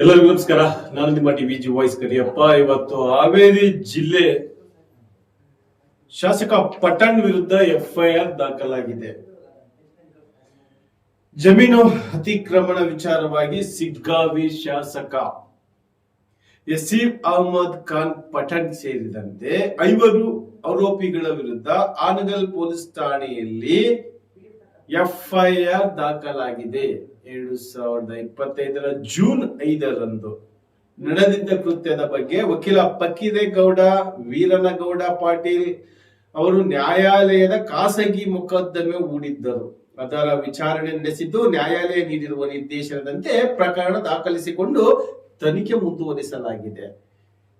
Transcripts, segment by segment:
ಎಲ್ಲರಿಗೂ ನಮಸ್ಕಾರ. ನಾನು ನಿಮ್ಮ ಟಿವಿ ಜಿ ವಾಯ್ಸ್ ಕರಿಯಪ್ಪ. ಇವತ್ತು ಹಾವೇರಿ ಜಿಲ್ಲೆ ಶಾಸಕ ಪಠಣ್ ವಿರುದ್ಧ ಎಫ್ಐಆರ್ ದಾಖಲಾಗಿದೆ. ಜಮೀನು ಅತಿಕ್ರಮಣ ವಿಚಾರವಾಗಿ ಸಿಗ್ಗಾವಿ ಶಾಸಕ ಯಸೀರ್ ಅಹಮದ್ ಖಾನ್ ಪಠಣ್ ಸೇರಿದಂತೆ ಐವರು ಆರೋಪಿಗಳ ವಿರುದ್ಧ ಆನಗಲ್ ಪೊಲೀಸ್ ಠಾಣೆಯಲ್ಲಿ ಎಫ್ಐಆರ್ ದಾಖಲಾಗಿದೆ. ಎರಡು ಸಾವಿರದ ಇಪ್ಪತ್ತೈದರ ಜೂನ್ ಐದರಂದು ನಡೆದಿದ್ದ ಕೃತ್ಯದ ಬಗ್ಗೆ ವಕೀಲ ಪಕ್ಕಿರೇಗೌಡ ವೀರನಗೌಡ ಪಾಟೀಲ್ ಅವರು ನ್ಯಾಯಾಲಯದ ಖಾಸಗಿ ಮೊಕದ್ದಮೆ ಹೂಡಿದ್ದರು. ಅದರ ವಿಚಾರಣೆ ನಡೆಸಿದ್ದು ನ್ಯಾಯಾಲಯ ನೀಡಿರುವ ನಿರ್ದೇಶನದಂತೆ ಪ್ರಕರಣ ದಾಖಲಿಸಿಕೊಂಡು ತನಿಖೆ ಮುಂದುವರಿಸಲಾಗಿದೆ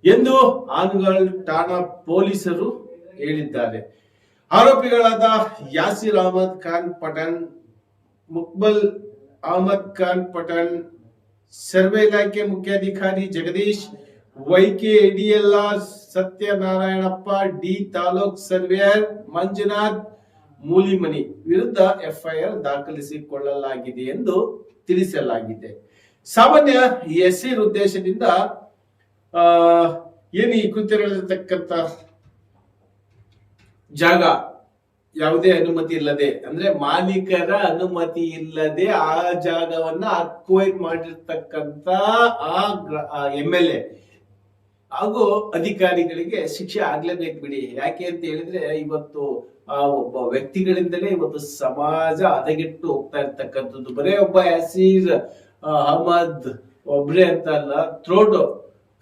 ಎಂದು ಆನುಗಲ್ ಠಾಣಾ ಪೊಲೀಸರು ಹೇಳಿದ್ದಾರೆ. ಆರೋಪಿಗಳಾದ ಯಾಸಿರ್ ಅಹಮದ್ ಖಾನ್ ಪಠಾಣ್, ಮುಕ್ಬಲ್ ಅಹಮದ್ ಖಾನ್ ಪಠಾಣ್ ಸರ್ವೆ ಇಲಾಖೆ ಮುಖ್ಯಾಧಿಕಾರಿ Jagadish YK DLR Satyanarayanappa D taluk surveyor Manjunath Mulimani ವಿರುದ್ಧ ಎಫ್ಐಆರ್ ದಾಖಲಿಸಿಕೊಳ್ಳಲಾಗಿದೆ ಎಂದು ತಿಳಿಸಲಾಗಿದೆ. ಸಾಮಾನ್ಯ ಎಸ್ಸಿ ಉದ್ದೇಶದಿಂದ ಏನು ಈ ಕೃತ್ಯ ನಡೆದಿರ್ತಕ್ಕಂಥ ಜಾಗ ಯಾವುದೇ ಅನುಮತಿ ಇಲ್ಲದೆ, ಅಂದ್ರೆ ಮಾಲೀಕರ ಅನುಮತಿ ಇಲ್ಲದೆ ಆ ಜಾಗವನ್ನ ಅಕ್ವೈರ್ ಮಾಡಿರ್ತಕ್ಕಂತ ಆ ಎಂ ಎಲ್ ಎ ಹಾಗೂ ಅಧಿಕಾರಿಗಳಿಗೆ ಶಿಕ್ಷೆ ಆಗ್ಲೇಬೇಕು ಬಿಡಿ. ಯಾಕೆ ಅಂತ ಹೇಳಿದ್ರೆ, ಇವತ್ತು, ಆ, ಒಬ್ಬ ವ್ಯಕ್ತಿಗಳಿಂದಲೇ ಇವತ್ತು ಸಮಾಜ ಹದಗೆಟ್ಟು ಹೋಗ್ತಾ ಇರ್ತಕ್ಕಂಥದ್ದು. ಬರೇ ಒಬ್ಬ ಯಾಸೀರ್ ಅಹಮದ್, ಒಬ್ರೆ ಅಂತ ಅಲ್ಲ ಥ್ರೋಟ್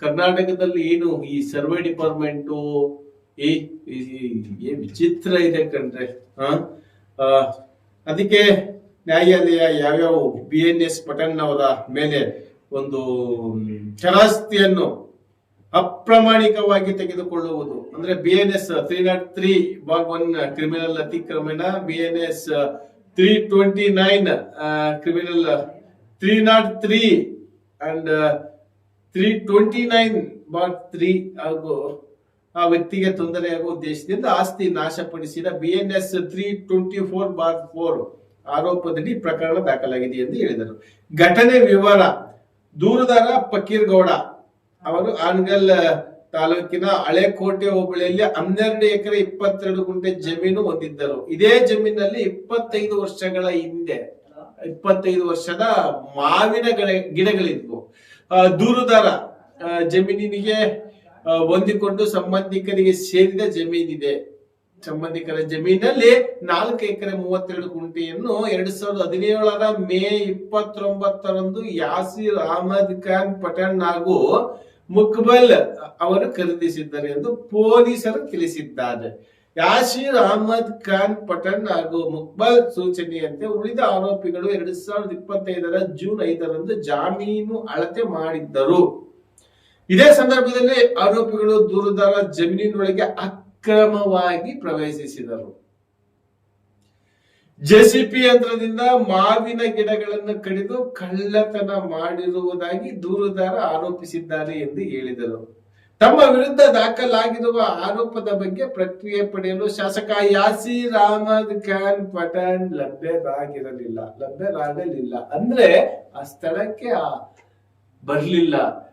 ಕರ್ನಾಟಕದಲ್ಲಿ ಏನು ಈ ಸರ್ವೆ ಡಿಪಾರ್ಟ್ಮೆಂಟು ಈ ವಿಚಿತ್ರ ಇದೆ ಕಂಡ್ರೆ ಅದಕ್ಕೆ ನ್ಯಾಯಾಲಯ ಯಾವ್ಯಾವ ಬಿ ಎನ್ ಎಸ್ ಪಟನ್ ಅವರ ಮೇಲೆ ಒಂದು ಚರಾಸ್ತಿಯನ್ನು ಅಪ್ರಾಮಾಣಿಕವಾಗಿ ತೆಗೆದುಕೊಳ್ಳುವುದು. ಅಂದ್ರೆ B N S three naught three bar one criminal ಅತಿಕ್ರಮಣ B N S three twenty nine criminal three naught three and three twenty nine bar three ಹಾಗೂ ಆ ವ್ಯಕ್ತಿಗೆ ತೊಂದರೆಯಾಗುವ ಉದ್ದೇಶದಿಂದ ಆಸ್ತಿ ನಾಶಪಡಿಸಿದ BNS N S three twenty four bar four ಆರೋಪದಲ್ಲಿ ಪ್ರಕರಣ ದಾಖಲಾಗಿದೆ ಎಂದು ಹೇಳಿದರು. ಘಟನೆ ವಿವರ, ದೂರುದಾರ ಫಕೀರ್ಗೌಡ ಅವರು ಆನ್ಗಲ್ ತಾಲೂಕಿನ ಹಳೆಕೋಟೆ ಹೋಬಳಿಯಲ್ಲಿ ಹನ್ನೆರಡು ಎಕರೆ ಇಪ್ಪತ್ತೆರಡು ಗುಂಟೆ ಜಮೀನು ಹೊಂದಿದ್ದರು. ಇದೇ ಜಮೀನಲ್ಲಿ ಇಪ್ಪತ್ತೈದು ವರ್ಷಗಳ ಹಿಂದೆ, ಇಪ್ಪತ್ತೈದು ವರ್ಷದ ಮಾವಿನ ಗಿಡ- ಗಿಡಗಳಿದ್ವು. ದೂರುದಾರ ಜಮೀನಿಗೆ ಹೊಂದಿಕೊಂಡು ಸಂಬಂಧಿಕರಿಗೆ ಸೇರಿದ ಜಮೀನಿದೆ. ಸಂಬಂಧಿಕರ ಜಮೀನಲ್ಲಿ ನಾಲ್ಕು ಎಕರೆ ಮೂವತ್ತೆರಡು ಗುಂಟೆಯನ್ನು ಎರಡ್ ಸಾವಿರದ ಹದಿನೇಳರ ಮೇ ಇಪ್ಪತ್ತೊಂಬತ್ತರಂದು ಯಾಸಿರ್ ಅಹಮದ್ ಖಾನ್ ಪಠಾಣ್ ಹಾಗೂ ಮುಕ್ಬಲ್ ಅವರು ಖರೀದಿಸಿದ್ದಾರೆ ಎಂದು ಪೊಲೀಸರು ತಿಳಿಸಿದ್ದಾರೆ. ಯಾಶೀರ್ ಅಹಮದ್ ಖಾನ್ ಪಠಾಣ್ ಹಾಗೂ ಮುಕ್ಬಲ್ ಸೂಚನೆಯಂತೆ ಉಳಿದ ಆರೋಪಿಗಳು ಎರಡ್ ಸಾವಿರದ ಇಪ್ಪತ್ತೈದರ ಜೂನ್ ಐದರಂದು ಜಾಮೀನು ಅಳತೆ ಮಾಡಿದ್ದರು. ಇದೇ ಸಂದರ್ಭದಲ್ಲಿ ಆರೋಪಿಗಳು ದೂರುದಾರ ಜಮೀನಿನೊಳಗೆ ಅಕ್ರಮವಾಗಿ ಪ್ರವೇಶಿಸಿದರು. ಜೆಸಿಪಿ ಯಂತ್ರದಿಂದ ಮಾವಿನ ಗಿಡಗಳನ್ನು ಕಡಿದು ಕಳ್ಳತನ ಮಾಡಿರುವುದಾಗಿ ದೂರುದಾರ ಆರೋಪಿಸಿದ್ದಾರೆ ಎಂದು ಹೇಳಿದರು. ತಮ್ಮ ವಿರುದ್ಧ ದಾಖಲಾಗಿರುವ ಆರೋಪದ ಬಗ್ಗೆ ಪ್ರಕ್ರಿಯೆ ಪಡೆಯಲು ಶಾಸಕ ಯಾಸಿ ಅಹಮದ್ ಖಾನ್ ಪಠಾಣ್ ಲಭ್ಯರಾಗಿರಲಿಲ್ಲ. ಲಭ್ಯರಾಗಲಿಲ್ಲ. ಅಂದ್ರೆ ಆ ಸ್ಥಳಕ್ಕೆ ಬರ್ಲಿಲ್ಲ.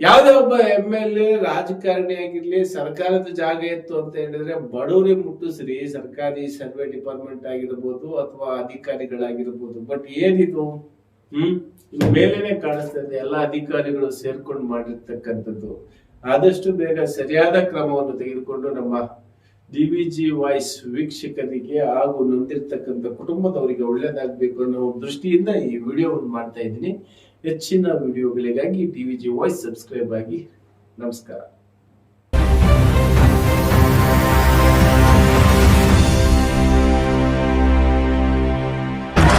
ಯಾವುದೇ ಒಬ್ಬ ಎಂ ಎಲ್ ಎ ರಾಜಕಾರಣಿ ಆಗಿರ್ಲಿ, ಸರ್ಕಾರದ ಜಾಗ ಇತ್ತು ಅಂತ ಹೇಳಿದ್ರೆ ಬಡವರಿಗೆ ಮುಟ್ಟಿಸ್ರಿ, ಸರ್ಕಾರಿ ಸರ್ವೆ ಡಿಪಾರ್ಟ್ಮೆಂಟ್ ಆಗಿರ್ಬೋದು ಅಥವಾ ಅಧಿಕಾರಿಗಳಾಗಿರ್ಬೋದು. ಬಟ್ ಏನಿದು? ಹ್ಮ್? ಮೇಲೇನೆ ಕಾಣಿಸ್ತಾ ಇದೆ, ಎಲ್ಲಾ ಅಧಿಕಾರಿಗಳು ಸೇರ್ಕೊಂಡು ಮಾಡಿರ್ತಕ್ಕಂಥದ್ದು. ಆದಷ್ಟು ಬೇಗ ಸರಿಯಾದ ಕ್ರಮವನ್ನು ತೆಗೆದುಕೊಂಡು ನಮ್ಮ ಡಿವಿಜಿ ವಾಯ್ಸ್ ವೀಕ್ಷಕರಿಗೆ ಹಾಗೂ ನೊಂದಿರ್ತಕ್ಕಂಥ ಕುಟುಂಬದವರಿಗೆ ಒಳ್ಳೇದಾಗಬೇಕು ಅನ್ನೋ ದೃಷ್ಟಿಯಿಂದ ಈ ವಿಡಿಯೋವನ್ನು ಮಾಡ್ತಾ ಇದ್ದೀನಿ. ಹೆಚ್ಚಿನ ವಿಡಿಯೋಗಳಿಗಾಗಿ ಟಿವಿಜಿ ವಾಯ್ಸ್ ಸಬ್ಸ್ಕ್ರೈಬ್ ಆಗಿ ನಮಸ್ಕಾರ.